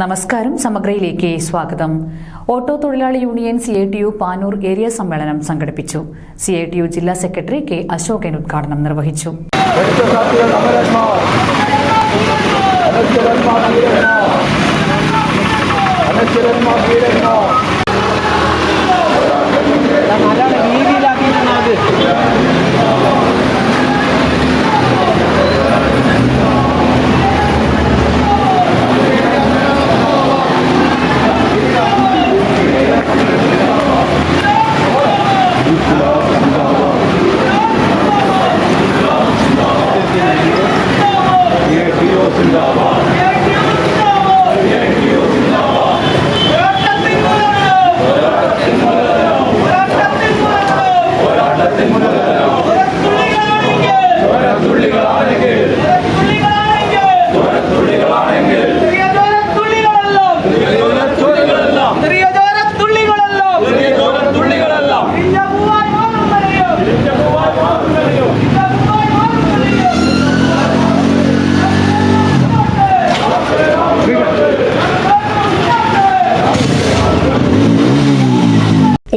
നമസ്കാരം സമഗ്രയിലേക്ക് സ്വാഗതം. ഓട്ടോ തൊഴിലാളി union C I T U Panoor area സമ്മേളനം സംഘടിപ്പിച്ചു. സി ഐ ടി യു ജില്ലാ സെക്രട്ടറി കെ അശോകൻ ഉദ്ഘാടനം നിർവഹിച്ചു. Gracias.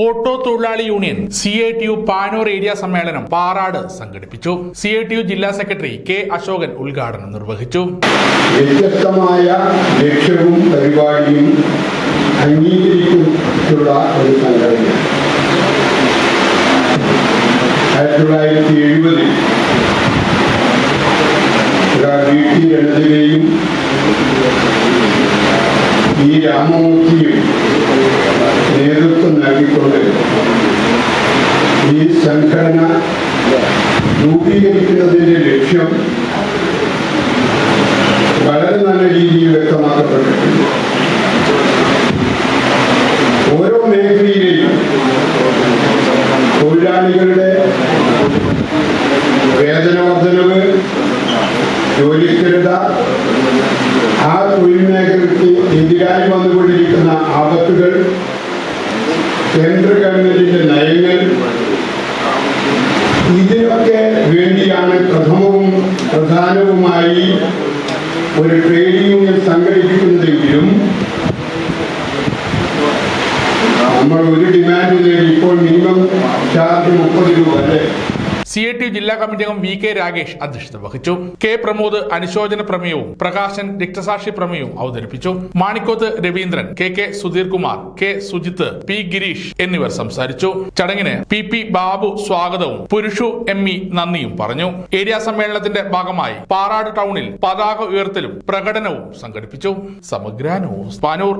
ഓട്ടോ തൊഴിലാളി union C I T U Panoor area സമ്മേളനം പാറാട് സംഘടിപ്പിച്ചു. സി ഐ ടി യു ജില്ലാ സെക്രട്ടറി കെ അശോകൻ ഉദ്ഘാടനം നിർവഹിച്ചു. വ്യത്യസ്തമായ ലക്ഷ്യവും പരിപാടിയും അംഗീകരിച്ചിട്ടുള്ള ഒരു സംഘടന ആയിരത്തി തൊള്ളായിരത്തി ഈ രാമമൂർത്തിയും നേതൃത്വം നൽകിക്കൊണ്ട് ഈ സംഘടന രൂപീകരിക്കുന്നതിന്റെ ലക്ഷ്യം വളരെ നല്ല രീതിയിൽ വ്യക്തമാക്കപ്പെട്ടിട്ടുണ്ട്. ഓരോ മേഖലയിലെയും തൊഴിലാളികളുടെ വേതന വർധനവ് ജോലിസ്ഥിരത ആ തൊഴിൽ മേഖലയ്ക്ക് എതിരായി വന്നുകൊണ്ടിരിക്കുന്ന ആപത്തുകൾ കേന്ദ്ര ഗവൺമെന്റിന്റെ നയങ്ങൾ ഇതിനൊക്കെ വേണ്ടിയാണ് പ്രഥമവും പ്രധാനവുമായി ഒരു ട്രേഡ് യൂണിയൻ സംഘടിപ്പിക്കുന്നതെങ്കിലും നമ്മൾ ഒരു ഡിമാൻഡ് ഇപ്പോൾ മിനിമം ചാർജ് മുപ്പത് രൂപ അല്ലേ? സി ഐ ടി ജില്ലാ കമ്മിറ്റി അംഗം വി കെ രാഗേഷ് അധ്യക്ഷത വഹിച്ചു. കെ പ്രമോദ് അനുശോചന പ്രമേയവും പ്രകാശൻ രക്തസാക്ഷി പ്രമേയവും അവതരിപ്പിച്ചു. Manikoth Raveendran K K Sudheer Kumar K Sujith P Gireesh എന്നിവർ സംസാരിച്ചു. ചടങ്ങിന് പി പി ബാബു സ്വാഗതവും പുരുഷു എം ഇ നന്ദിയും പറഞ്ഞു. ഏരിയ സമ്മേളനത്തിന്റെ ഭാഗമായി പാറാട് ടൗണിൽ പതാക ഉയർത്തലും പ്രകടനവും സംഘടിപ്പിച്ചു. സമഗ്ര ന്യൂസ് പാനൂർ.